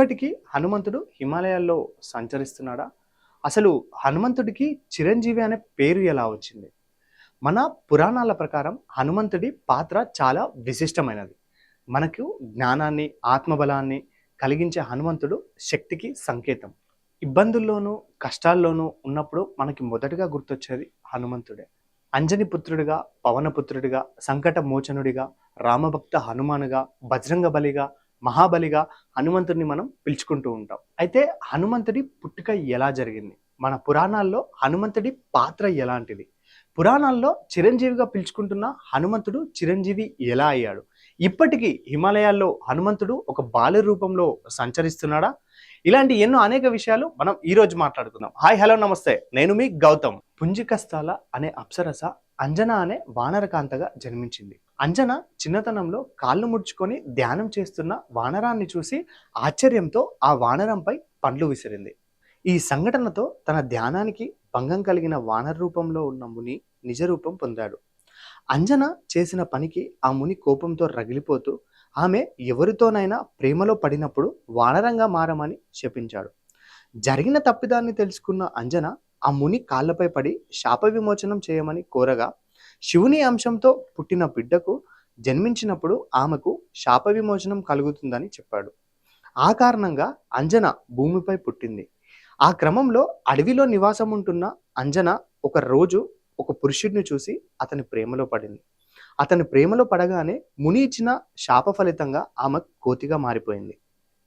ఇప్పటికీ హనుమంతుడు హిమాలయాల్లో సంచరిస్తున్నాడా? అసలు హనుమంతుడికి చిరంజీవి అనే పేరు ఎలా వచ్చింది? మన పురాణాల ప్రకారం హనుమంతుడి పాత్ర చాలా విశిష్టమైనది. మనకు జ్ఞానాన్ని ఆత్మబలాన్ని కలిగించే హనుమంతుడు శక్తికి సంకేతం. ఇబ్బందుల్లోనూ కష్టాల్లోనూ ఉన్నప్పుడు మనకి మొదటగా గుర్తొచ్చేది హనుమంతుడే. అంజని పుత్రుడిగా పవనపుత్రుడిగా సంకట మోచనుడిగా రామభక్త హనుమానుగా బజరంగ బలిగా మహాబలిగా హనుమంతుడిని మనం పిలుచుకుంటూ ఉంటాం. అయితే హనుమంతుడి పుట్టుక ఎలా జరిగింది? మన పురాణాల్లో హనుమంతుడి పాత్ర ఎలాంటిది? పురాణాల్లో చిరంజీవిగా పిలుచుకుంటున్న హనుమంతుడు చిరంజీవి ఎలా అయ్యాడు? ఇప్పటికీ హిమాలయాల్లో హనుమంతుడు ఒక బాల రూపంలో సంచరిస్తున్నాడా? ఇలాంటి ఎన్నో అనేక విషయాలు మనం ఈరోజు మాట్లాడుకుందాం. హాయ్ హలో నమస్తే. నేను మీ గౌతమ్. పుంజికస్థాల అనే అప్సరస అంజన అనే వానరకాంతగా జన్మించింది. అంజన చిన్నతనంలో కాళ్ళు ముడుచుకొని ధ్యానం చేస్తున్న వానరాన్ని చూసి ఆశ్చర్యంతో ఆ వానరంపై పండ్లు విసిరింది. ఈ సంఘటనతో తన ధ్యానానికి భంగం కలిగిన వానర రూపంలో ఉన్న ముని నిజరూపం పొందాడు. అంజన చేసిన పనికి ఆ ముని కోపంతో రగిలిపోతూ ఆమె ఎవరితోనైనా ప్రేమలో పడినప్పుడు వానరంగా మారమని శపించాడు. జరిగిన తప్పిదాన్ని తెలుసుకున్న అంజన ఆ ముని కాళ్ళపై పడి శాప విమోచనం చేయమని కోరగా శివుని అంశంతో పుట్టిన బిడ్డకు జన్మించినప్పుడు ఆమెకు శాప విమోచనం కలుగుతుందని చెప్పాడు. ఆ కారణంగా అంజన భూమిపై పుట్టింది. ఆ క్రమంలో అడవిలో నివాసం ఉంటున్న అంజన ఒక రోజు ఒక పురుషుడిని చూసి అతని ప్రేమలో పడింది. అతని ప్రేమలో పడగానే ముని ఇచ్చిన శాప ఫలితంగా ఆమె కోతిగా మారిపోయింది.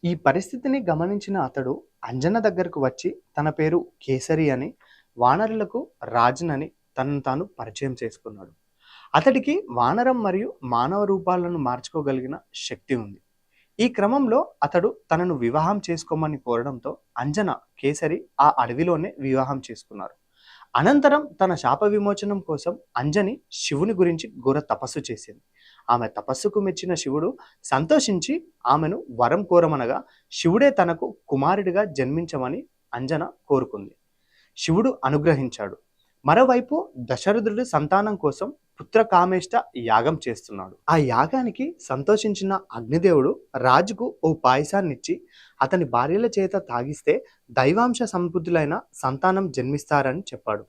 ఈ పరిస్థితిని గమనించిన అతడు అంజన దగ్గరకు వచ్చి తన పేరు కేసరి అని వానరులకు రాజునని తనను తాను పరిచయం చేసుకున్నాడు. అతడికి వానరం మరియు మానవ రూపాలను మార్చుకోగలిగిన శక్తి ఉంది. ఈ క్రమంలో అతడు తనను వివాహం చేసుకోమని కోరడంతో అంజన కేసరి ఆ అడవిలోనే వివాహం చేసుకున్నారు. అనంతరం తన శాప విమోచనం కోసం అంజని శివుని గురించి ఘోర తపస్సు చేసింది. ఆమె తపస్సుకు మెచ్చిన శివుడు సంతోషించి ఆమెను వరం కోరమనగా శివుడే తనకు కుమారుడిగా జన్మించమని అంజన కోరుకుంది. శివుడు అనుగ్రహించాడు. మరోవైపు దశరథుడు సంతానం కోసం పుత్ర కామేష్ట యాగం చేస్తున్నాడు. ఆ యాగానికి సంతోషించిన అగ్నిదేవుడు రాజుకు ఓ పాయసాన్నిచ్చి అతని భార్యల చేత తాగిస్తే దైవాంశ సంబుద్ధులైన సంతానం జన్మిస్తారని చెప్పాడు.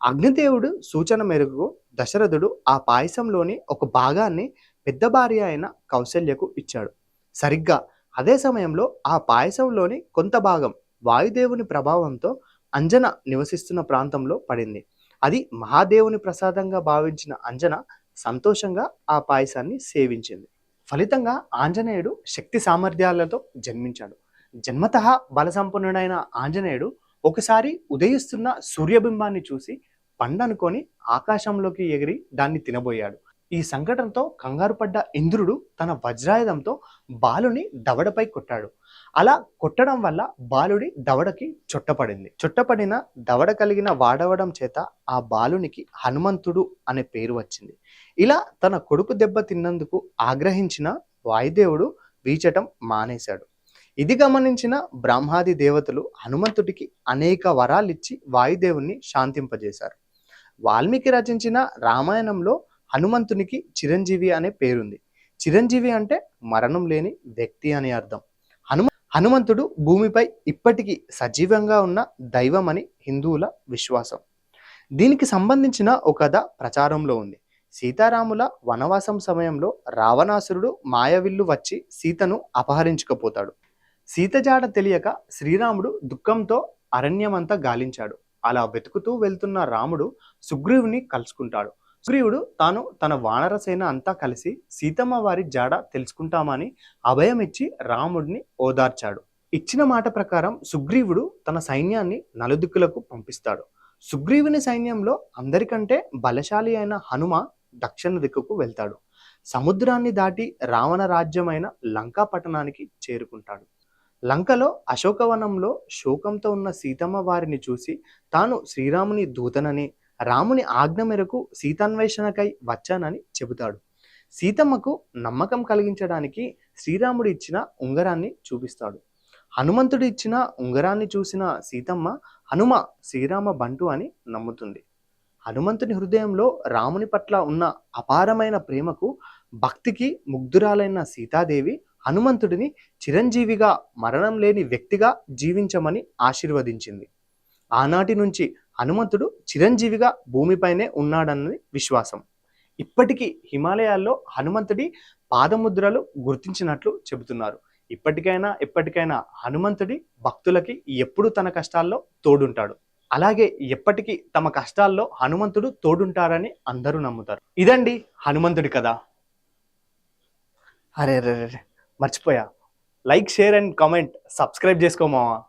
అగ్నిదేవుడు సూచన మేరకు దశరథుడు ఆ పాయసంలోని ఒక భాగాన్ని పెద్ద భార్య అయిన కౌశల్యకు ఇచ్చాడు. సరిగ్గా అదే సమయంలో ఆ పాయసంలోని కొంత భాగం వాయుదేవుని ప్రభావంతో అంజన నివసిస్తున్న ప్రాంతంలో పడింది. అది మహాదేవుని ప్రసాదంగా భావించిన అంజన సంతోషంగా ఆ పాయసాన్ని సేవించింది. ఫలితంగా ఆంజనేయుడు శక్తి సామర్థ్యాలతో జన్మించాడు. జన్మత బలసంపన్నుడైన ఆంజనేయుడు ఒకసారి ఉదయిస్తున్న సూర్యబింబాన్ని చూసి పండనుకొని ఆకాశంలోకి ఎగిరి దాన్ని తినబోయాడు. ఈ సంఘటనతో కంగారు పడ్డ ఇంద్రుడు తన వజ్రాయుధంతో బాలుని దవడపై కొట్టాడు. అలా కొట్టడం వల్ల బాలుడి దవడకి చుట్టపడింది. చుట్టపడిన దవడ కలిగిన వాడవడం చేత ఆ బాలునికి హనుమంతుడు అనే పేరు వచ్చింది. ఇలా తన కొడుకు దెబ్బ తిన్నందుకు ఆగ్రహించిన వాయుదేవుడు వీచటం మానేశాడు. ఇది గమనించిన బ్రహ్మాది దేవతలు హనుమంతుడికి అనేక వరాలిచ్చి వాయుదేవుణ్ణి శాంతింపజేశారు. వాల్మీకి రచించిన రామాయణంలో హనుమంతునికి చిరంజీవి అనే పేరుంది. చిరంజీవి అంటే మరణం లేని వ్యక్తి అని అర్థం. హనుమ హనుమంతుడు భూమిపై ఇప్పటికీ సజీవంగా ఉన్న దైవం అని హిందువుల విశ్వాసం. దీనికి సంబంధించిన ఒక కథ ప్రచారంలో ఉంది. సీతారాముల వనవాసం సమయంలో రావణాసురుడు మాయవిల్లు వచ్చి సీతను అపహరించుకపోతాడు. సీత జాడ తెలియక శ్రీరాముడు దుఃఖంతో అరణ్యమంతా గాలించాడు. అలా వెతుకుతూ వెళ్తున్న రాముడు సుగ్రీవుని కలుసుకుంటాడు. సుగ్రీవుడు తాను తన వానర సేన అంతా కలిసి సీతమ్మ వారి జాడ తెలుసుకుంటామని అభయం ఇచ్చి రాముడిని ఓదార్చాడు. ఇచ్చిన మాట ప్రకారం సుగ్రీవుడు తన సైన్యాన్ని నలుదిక్కులకు పంపిస్తాడు. సుగ్రీవుని సైన్యంలో అందరికంటే బలశాలి అయిన హనుమ దక్షిణ దిక్కుకు వెళ్తాడు. సముద్రాన్ని దాటి రావణ రాజ్యమైన లంకా పట్టణానికి చేరుకుంటాడు. లంకలో అశోకవనంలో శోకంతో ఉన్న సీతమ్మ వారిని చూసి తాను శ్రీరాముని దూతనని రాముని ఆజ్ఞ మేరకు సీతాన్వేషణకై వచ్చానని చెబుతాడు. సీతమ్మకు నమ్మకం కలిగించడానికి శ్రీరాముడు ఇచ్చిన ఉంగరాన్ని చూపిస్తాడు. హనుమంతుడు ఇచ్చిన ఉంగరాన్ని చూసిన సీతమ్మ హనుమ శ్రీరామ బంటు అని నమ్ముతుంది. హనుమంతుని హృదయంలో రాముని పట్ల ఉన్న అపారమైన ప్రేమకు భక్తికి ముగ్ధురాలైన సీతాదేవి హనుమంతుడిని చిరంజీవిగా మరణం లేని వ్యక్తిగా జీవించమని ఆశీర్వదించింది. ఆనాటి నుంచి హనుమంతుడు చిరంజీవిగా భూమిపైనే ఉన్నాడన్నది విశ్వాసం. ఇప్పటికీ హిమాలయాల్లో హనుమంతుడి పాదముద్రలు గుర్తించినట్లు చెబుతున్నారు. ఇప్పటికైనా ఎప్పటికైనా హనుమంతుడి భక్తులకి ఎప్పుడు తన కష్టాల్లో తోడుంటాడు. అలాగే ఎప్పటికీ తమ కష్టాల్లో హనుమంతుడు తోడుంటారని అందరూ నమ్ముతారు. ఇదండి హనుమంతుడి కదా అరే అరే మర్చిపోయా. Like share and comment subscribe చేసుకోమావా